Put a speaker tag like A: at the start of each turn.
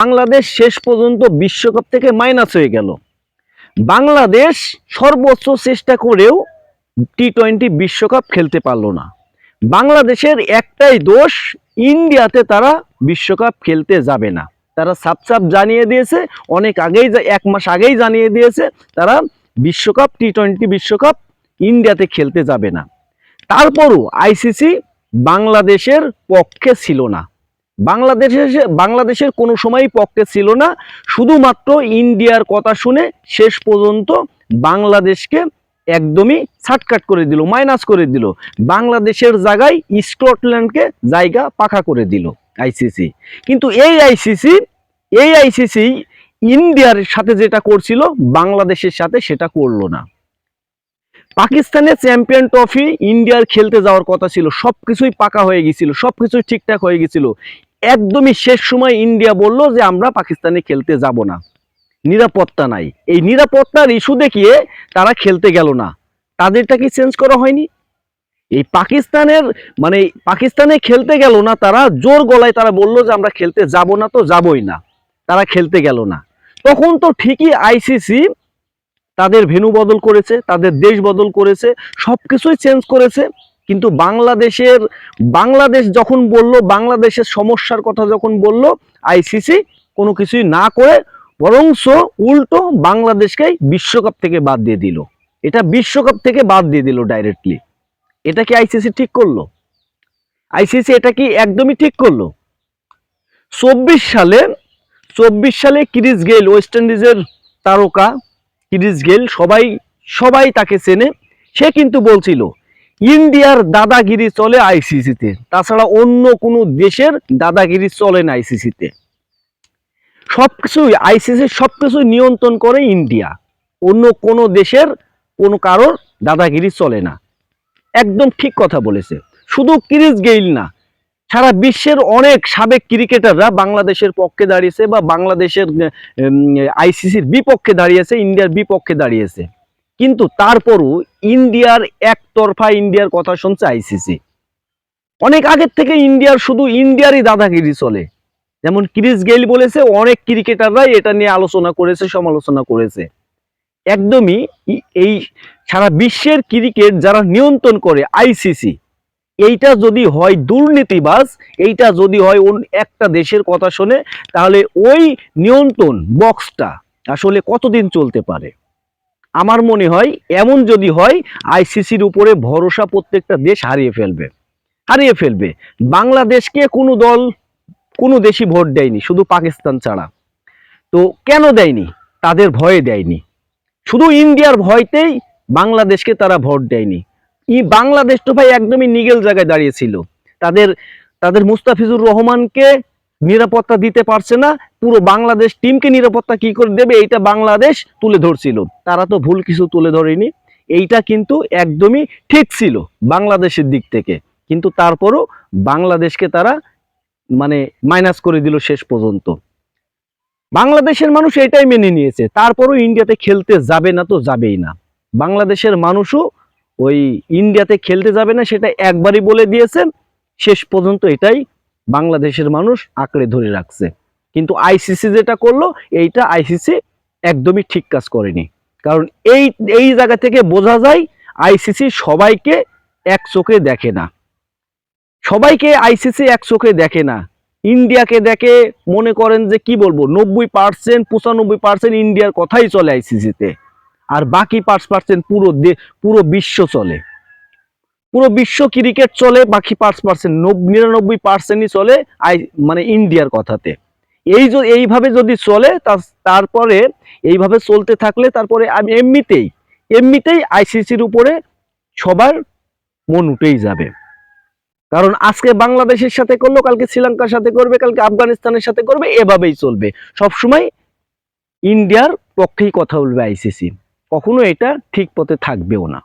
A: বাংলাদেশ শেষ পর্যন্ত বিশ্বকাপ থেকে মাইনাস হয়ে গেল। বাংলাদেশ সর্বোচ্চ চেষ্টা করেও টি টোয়েন্টি বিশ্বকাপ খেলতে পারল না। বাংলাদেশের একটাই দোষ, ইন্ডিয়াতে তারা বিশ্বকাপ খেলতে যাবে না। তারা সাপ সাপ জানিয়ে দিয়েছে, অনেক আগেই এক মাস আগেই জানিয়ে দিয়েছে, তারা বিশ্বকাপ টি টোয়েন্টি বিশ্বকাপ ইন্ডিয়াতে খেলতে যাবে না। তারপরও আইসিসি বাংলাদেশের পক্ষে ছিল না। বাংলাদেশের বাংলাদেশের কোনো সময়ই পক্ষে ছিল না। শুধুমাত্র ইন্ডিয়ার কথা শুনে শেষ পর্যন্ত বাংলাদেশকে একদমই ছাটকাট করে দিল মাইনাস করে দিল। বাংলাদেশের জায়গায় স্কটল্যান্ডকে জায়গা পাখা করে দিল আইসিসি কিন্তু এই আইসিসি এই আইসিসি ইন্ডিয়ার সাথে যেটা করছিল, বাংলাদেশের সাথে সেটা করল না। পাকিস্তানের চ্যাম্পিয়ন ট্রফি ইন্ডিয়ার খেলতে যাওয়ার কথা ছিল, সবকিছুই পাকা হয়ে গেছিল, সবকিছুই ঠিকঠাক হয়ে গেছিল। একদমই শেষ সময় ইন্ডিয়া বলল যে আমরা পাকিস্তানে খেলতে যাব না। নিরাপত্তা নাই। এই নিরাপত্তার ইস্যু দেখিয়ে তারা খেলতে গেল না। তাদেরটা কি চেঞ্জ করা হয়নি? এই পাকিস্তানের মানে পাকিস্তানে খেলতে গেল না, তারা জোর গলায় তারা বলল যে আমরা খেলতে যাব না তো যাবই না। তারা খেলতে গেল না। তখন তো ঠিকই আইসিসি তাদের ভেনু বদল করেছে, তাদের দেশ বদল করেছে সব কিছুই চেঞ্জ করেছে। কিন্তু বাংলাদেশের, বাংলাদেশ যখন বলল, বাংলাদেশের সমস্যার কথা যখন বলল আইসিসি কোনো কিছুই না করে, বরংস উল্টো বাংলাদেশকেই বিশ্বকাপ থেকে বাদ দিয়ে দিল। এটা বিশ্বকাপ থেকে বাদ দিয়ে দিল ডাইরেক্টলি এটা কি আইসিসি ঠিক করল? আইসিসি এটা কি একদমই ঠিক করল? চব্বিশ সালে চব্বিশ সালে ক্রিস গেল ওয়েস্ট ইন্ডিজের তারকা ক্রিস গেল সবাই সবাই তাকে চেনে। সে কিন্তু বলছিল ইন্ডিয়ার দাদাগিরি চলে আইসিসিতে। তাছাড়া অন্য কোনো দেশের দাদাগিরি চলে না আইসিসিতে। সবকিছুই আইসিসি সবকিছু নিয়ন্ত্রণ করে ইন্ডিয়া। অন্য কোনো দেশের কোনো কারোর দাদাগিরি চলে না। একদম ঠিক কথা বলেছে। শুধু ক্রিস গেইল না, সারা বিশ্বের অনেক সাবেক ক্রিকেটাররা বাংলাদেশের পক্ষে দাঁড়িয়েছে বা বাংলাদেশের আইসিসির বিপক্ষে দাঁড়িয়েছে, ইন্ডিয়ার বিপক্ষে দাঁড়িয়েছে। কিন্তু তারপরও ইন্ডিয়ার একতরফা ইন্ডিয়ার কথা শুনছে আইসিসি অনেক আগের থেকে ইন্ডিয়ার শুধু ইন্ডিয়ারই দাদাগিরি চলে। যেমন ক্রিস গেইল বলেছে, অনেক ক্রিকেটাররাই এটা নিয়ে আলোচনা করেছে, সমালোচনা করেছে। একদমই এই সারা বিশ্বের ক্রিকেট যারা নিয়ন্ত্রণ করে আইসিসি এইটা যদি হয় দুর্নীতিবাজ, এইটা যদি হয় অন্য একটা দেশের কথা শুনে, তাহলে ওই নিয়ন্ত্রণ বক্সটা আসলে কতদিন চলতে পারে? আমার মনে হয় এমন যদি হয় আইসিসির উপরে ভরসা প্রত্যেকটা দেশ হারিয়ে ফেলবে। হারিয়ে ফেলবে। বাংলাদেশকে কোনো দল, কোনো দেশই ভোট দেয়নি, শুধু পাকিস্তান ছাড়া। তো কেন দেয়নি? তাদের ভয়ে দেয়নি। শুধু ইন্ডিয়ার ভয়তেই বাংলাদেশকে তারা ভোট দেয়নি। ই বাংলাদেশ তো ভাই একদমই নিগেল জায়গায় দাঁড়িয়েছিল। তাদের তাদের মুস্তাফিজুর রহমানকে নিরাপত্তা দিতে পারছে না, পুরো বাংলাদেশ টিমকে নিরাপত্তা কি করে দেবে, এইটা বাংলাদেশ তুলে ধরছিল। তারা তো ভুল কিছু তুলে ধরেনি, এইটা কিন্তু একদমই ঠিক ছিল বাংলাদেশের দিক থেকে। কিন্তু তারপরও বাংলাদেশকে তারা মানে মাইনাস করে দিল শেষ পর্যন্ত। বাংলাদেশের মানুষ এটাই মেনে নিয়েছে, তারপরও ইন্ডিয়াতে খেলতে যাবে না তো যাবেই না। বাংলাদেশের মানুষও ওই ইন্ডিয়াতে খেলতে যাবে না সেটা একবারই বলে দিয়েছেন, শেষ পর্যন্ত এটাই বাংলাদেশের মানুষ আঁকড়ে ধরে রাখছে। কিন্তু আইসিসি যেটা করল, এইটা আইসিসি একদমই ঠিক কাজ করেনি। কারণ এই এই জায়গা থেকে বোঝা যায় আইসিসি সবাইকে এক চোখে দেখে না। সবাইকে আইসিসি এক চোখে দেখে না। ইন্ডিয়াকে দেখে মনে করেন যে কি বলব, নব্বই পার্সেন্ট, পঁচানব্বই পার্সেন্ট ইন্ডিয়ার কথাই চলে আইসিসিতে আর বাকি পাঁচ পার্সেন্ট পুরো পুরো বিশ্ব চলে। পুরো বিশ্ব ক্রিকেট চলে, বাকি পাঁচ পার্সেন্ট নিরানব্বই পার্সেন্টই চলে আই মানে ইন্ডিয়ার কথাতে। এই এইভাবে যদি চলে তারপরে এইভাবে চলতে থাকলে তারপরে আমি, এমনিতেই এমনিতেই আইসিসির উপরে সবার মন উঠেই যাবে। কারণ আজকে বাংলাদেশের সাথে করল, কালকে শ্রীলঙ্কার সাথে করবে, কালকে আফগানিস্তানের সাথে করবে, এভাবেই চলবে। সবসময় ইন্ডিয়ার পক্ষেই কথা বলবে আইসিসি কখনো এটা ঠিক পথে থাকবেও না।